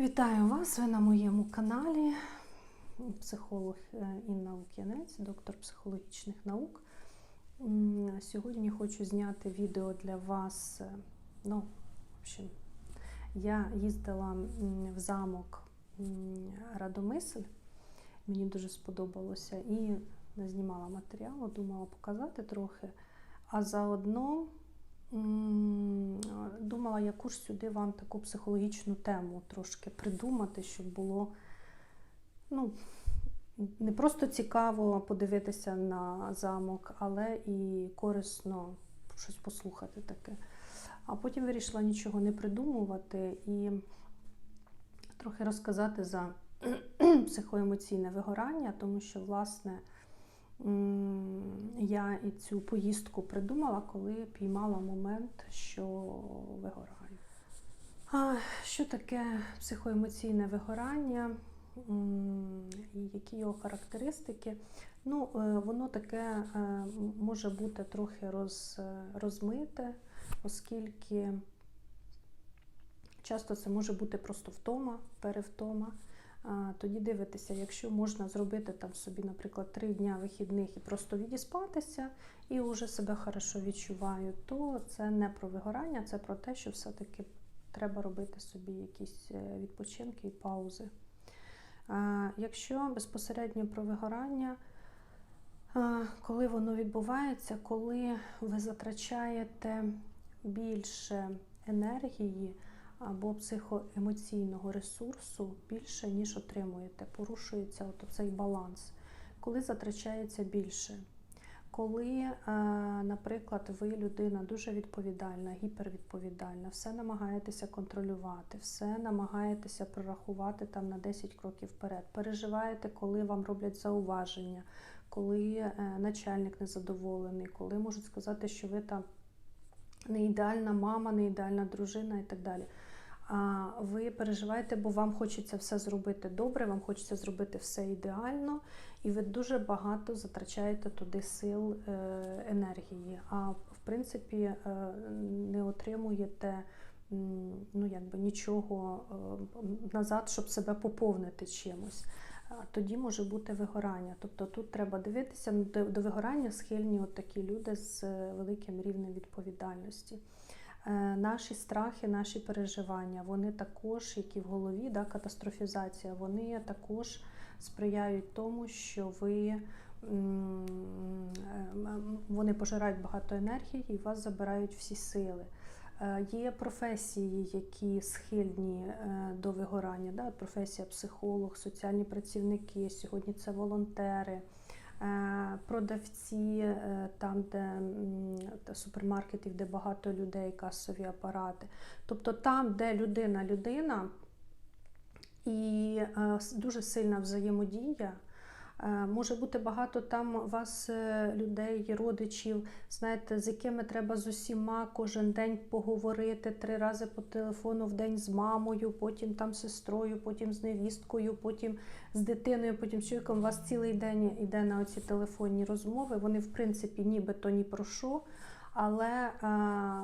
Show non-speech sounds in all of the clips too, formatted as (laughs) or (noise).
Вітаю вас! Ви на моєму каналі. Психолог е, Інна Лук'янець, доктор психологічних наук. Сьогодні хочу зняти відео для вас. е, Ну, в общем, я їздила в замок Радомисль. Мені дуже сподобалося і знімала матеріалу, думала показати трохи. А заодно думала, яку ж сюди вам таку психологічну тему трошки придумати, щоб було ну, не просто цікаво подивитися на замок, але і корисно щось послухати таке. А потім вирішила нічого не придумувати і трохи розказати за (clears throat) психоемоційне вигорання, тому що, власне, я і цю поїздку придумала, коли піймала момент, що вигораю. А що таке психоемоційне вигорання? Які його характеристики? Ну, е, воно таке е, може бути трохи роз, розмите, оскільки часто це може бути просто втома, перевтома. Тоді дивитися, якщо можна зробити там собі, наприклад, три дня вихідних і просто відіспатися, і вже себе хорошо відчуваю, то це не про вигорання, це про те, що все-таки треба робити собі якісь е, відпочинки і паузи. Якщо безпосередньо про вигорання, коли воно відбувається, коли ви затрачаєте більше енергії або психоемоційного ресурсу більше, ніж отримуєте, порушується от цей баланс, коли затрачається більше. Коли, е, наприклад, ви людина дуже відповідальна, гіпервідповідальна, все намагаєтеся контролювати, все намагаєтеся прорахувати там на 10 кроків вперед. Переживаєте, коли вам роблять зауваження, коли е, начальник незадоволений, коли можуть сказати, що ви там не ідеальна мама, не ідеальна дружина і так далі. Ви переживаєте, бо вам хочеться все зробити добре, вам хочеться зробити все ідеально, і ви дуже багато затрачаєте туди сил е, енергії. А в принципі е, не отримуєте ну, якби нічого е, назад, щоб себе поповнити чимось. Тоді може бути вигорання. Тобто тут треба дивитися ну, до, вигорання схильні от такі люди з великим рівнем відповідальності. Е, Наші страхи, наші переживання, вони також, які в голові, да, катастрофізація, вони також сприяють тому, що ви е, вони пожирають багато енергії і вас забирають всі сили. Е, Є професії, які схильні е, до вигорання. Да? Професія психолог, соціальні працівники, сьогодні це волонтери, продавці, е, там, де та супермаркетів, де багато людей, касові апарати. Тобто там, де людина людина і е, дуже сильна взаємодія. Е, Може бути багато там вас е, людей, родичів, знаєте, з якими треба з усіма кожен день поговорити три рази по телефону в день з мамою, потім там з сестрою, потім з невісткою, потім з дитиною, потім з чоловіком. У вас цілий день йде на оці телефонні розмови. Вони, в принципі, нібито ні про що. Але е,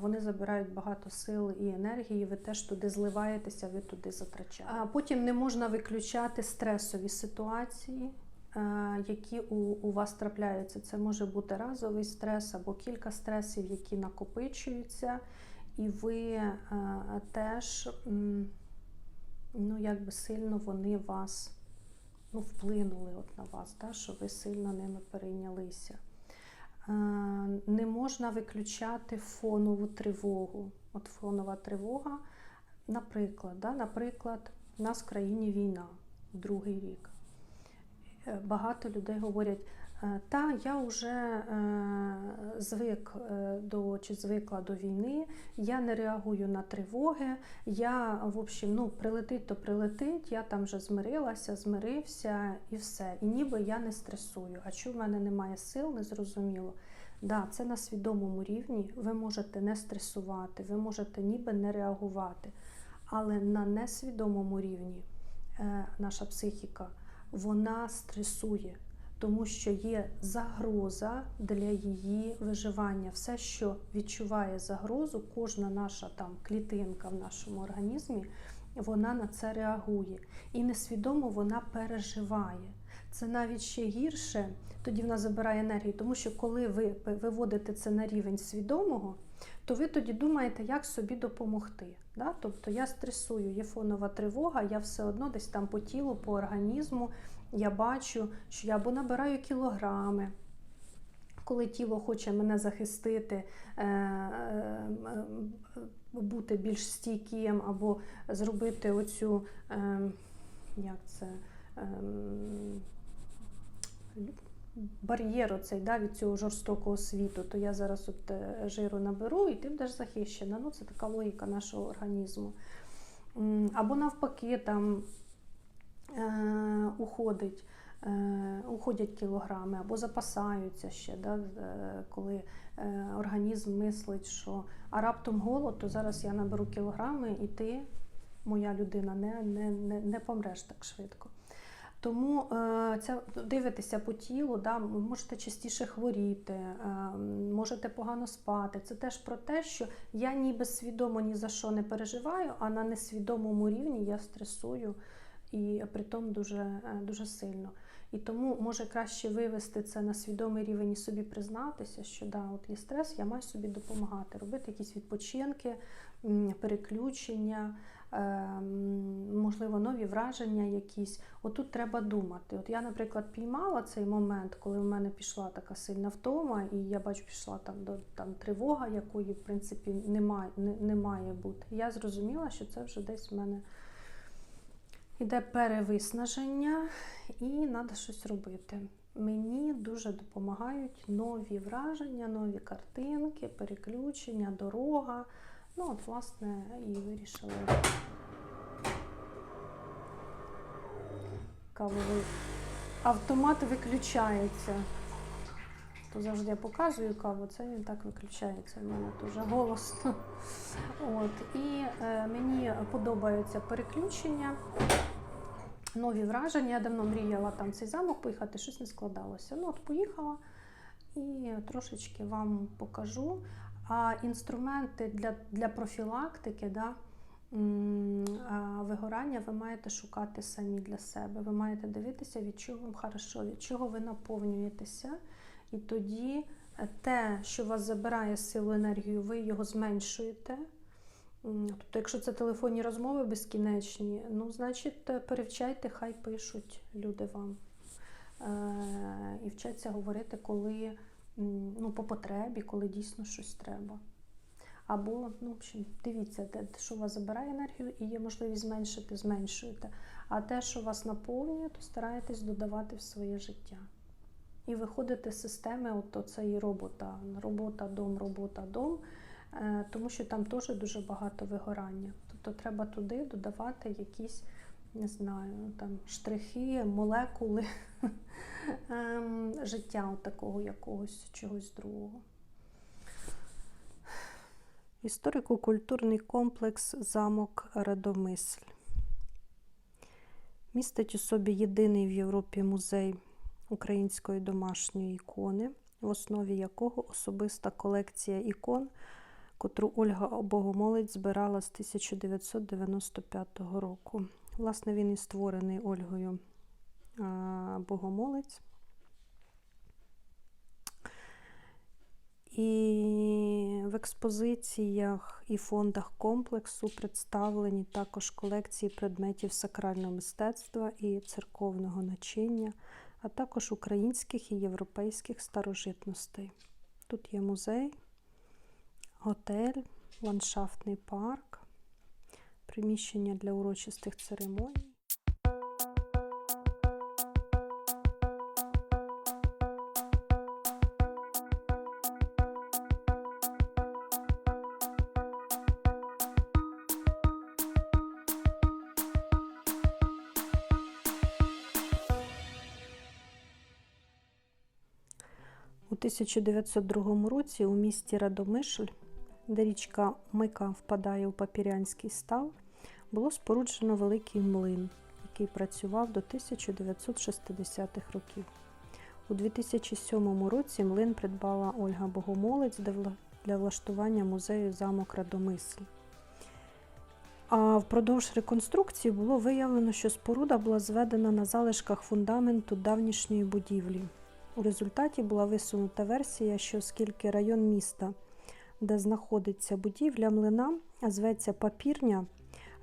вони забирають багато сил і енергії, ви теж туди зливаєтеся, ви туди затрачаєте. А потім не можна виключати стресові ситуації, які у, у вас трапляються. Це може бути разовий стрес або кілька стресів, які накопичуються, і ви е, теж ну, якби сильно вони вас ну, вплинули от на вас, та, що ви сильно ними перейнялися. Е, Не можна виключати фонову тривогу. От фонова тривога, наприклад, да, наприклад, у нас в країні війна другий рік. Е, Багато людей говорять, «Е, та я вже е, звик до чи звикла до війни, я не реагую на тривоги. Я, в общем, ну, прилетить, то прилетить, я там вже змирилася, змирився і все. І ніби я не стресую. А що в мене немає сил, незрозуміло. Да, це на свідомому рівні. Ви можете не стресувати, ви можете ніби не реагувати. Але на несвідомому рівні наша психіка вона стресує, тому що є загроза для її виживання. Все, що відчуває загрозу, кожна наша там клітинка в нашому організмі, вона на це реагує. І несвідомо вона переживає. Це навіть ще гірше, тоді вона забирає енергію, тому що коли ви виводите це на рівень свідомого, то ви тоді думаєте, як собі допомогти. Да? Тобто я стресую, є фонова тривога, я все одно десь там по тілу, по організму, я бачу, що я або набираю кілограми. Коли тіло хоче мене захистити, е, е, бути більш стійким, або зробити оцю, е, як це, бар'єр оцей, да, від цього жорстокого світу, то я зараз от жиру наберу і ти будеш захищена. Ну, Це така логіка нашого організму. Або навпаки, там е, уходить. Уходять кілограми або запасаються ще, да, коли е, організм мислить, що а раптом голод, то зараз я наберу кілограми, і ти, моя людина, не не, не, не помреш так швидко. Тому е, це дивитися по тілу, да, можете частіше хворіти, е, можете погано спати. Це теж про те, що я ніби свідомо ні за що не переживаю, а на несвідомому рівні я стресую і притом дуже, дуже сильно. І тому може краще вивести це на свідомий рівень і собі признатися, що да, от є стрес, я маю собі допомагати, робити якісь відпочинки, переключення, ем, можливо, нові враження якісь. Отут треба думати. От я, наприклад, піймала цей момент, коли в мене пішла така сильна втома, і я бачу, пішла там до там тривога, якої в принципі немає, не, не має бути. Я зрозуміла, що це вже десь в мене. Іде перевиснаження і треба щось робити. Мені дуже допомагають нові враження, нові картинки, переключення, дорога. Ну, от, власне, і вирішила. Кавовий автомат виключається. То завжди я показую каву, це він так виключається. в мене дуже голосно. От. І е, мені подобаються переключення нові враження. Я давно мріяла там цей замок поїхати, щось не складалося. Ну, от поїхала і трошечки вам покажу. А інструменти для для профілактики да, вигорання ви маєте шукати самі для себе. Ви маєте дивитися, від чого вам хорошо, від чого ви наповнюєтеся. І тоді те, що вас забирає силу енергію, ви його зменшуєте. Тобто, якщо це телефонні розмови безкінечні, ну, значить, е, перевчайте, хай пишуть люди вам. Е, І вчаться говорити, коли ну, по потребі, коли дійсно щось треба. Або, ну, в общем, дивіться, те, що вас забирає енергію і є можливість зменшити, зменшуєте. А те, що вас наповнює, то стараєтесь додавати в своє життя. І виходити з системи от оцеї робота. Робота, дом, робота, дом. Е, тому що там теж дуже багато вигорання. Тобто треба туди додавати якісь, не знаю, там штрихи, молекули (laughs) ем, життя такого якогось чогось другого. Історико-культурний комплекс Замок Радомисль. Містить у собі єдиний в Європі музей української домашньої ікони, в основі якого особиста колекція ікон котру Ольга Богомолець збирала з 1995 року. Власне, він і створений Ольгою Богомолець. І в експозиціях і фондах комплексу представлені також колекції предметів сакрального мистецтва і церковного начиння, а також українських і європейських старожитностей. Тут є музей готель, ландшафтний парк, приміщення для урочистих церемоній. У 1902 році у місті Радомишль де річка Мика впадає у Папірянський став, було споруджено великий млин, який працював до 1960-х років. У 2007 році млин придбала Ольга Богомолець для влаштування музею замок Радомисль. А впродовж реконструкції було виявлено, що споруда була зведена на залишках фундаменту давнішньої будівлі. У результаті була висунута версія, що оскільки район міста, де знаходиться будівля млина, зветься Папірня,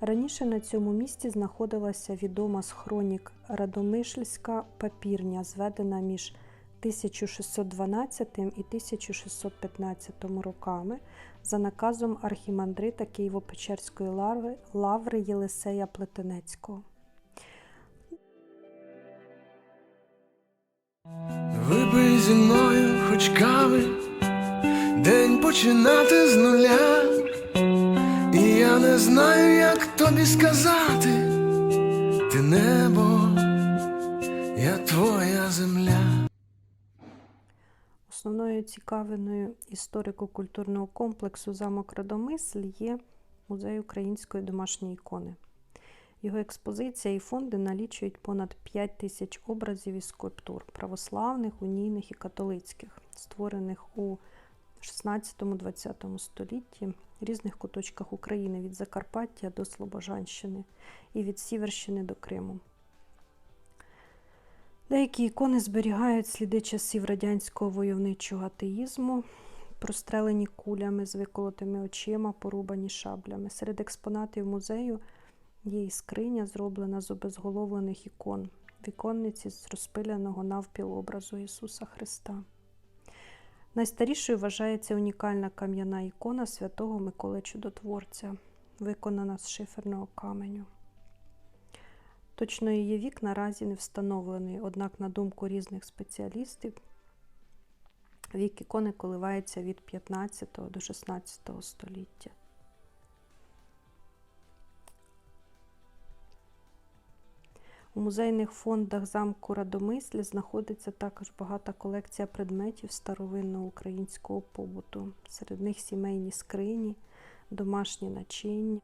раніше на цьому місці знаходилася відома з хронік Радомишльська папірня, зведена між 1612 і 1615 роками за наказом архімандрита Києво-Печерської лаври, лаври Єлисея Плетенецького. Випий зі мною хоч кави, день починати з нуля. І я не знаю, як тобі сказати, ти небо, я твоя земля. Основною цікавиною історико-культурного комплексу замок Радомисль є музей української домашньої ікони. Його експозиція і фонди налічують понад 5 тисяч образів і скульптур православних, унійних і католицьких, створених у 16-20 столітті в різних куточках України від Закарпаття до Слобожанщини і від Сіверщини до Криму. Деякі ікони зберігають сліди часів радянського войовничого атеїзму, прострелені кулями з виколотими очима, порубані шаблями. Серед експонатів музею є і скриня, зроблена з обезголовлених ікон, віконниці з розпиляного навпіл образу Ісуса Христа. Найстарішою вважається унікальна кам'яна ікона святого Миколи Чудотворця, виконана з шиферного каменю. Точно її вік наразі не встановлений, однак, на думку різних спеціалістів, вік ікони коливається від 15 до 16 століття. У музейних фондах замку Радомислі знаходиться також багата колекція предметів старовинного українського побуту. Серед них сімейні скрині, домашні начиння.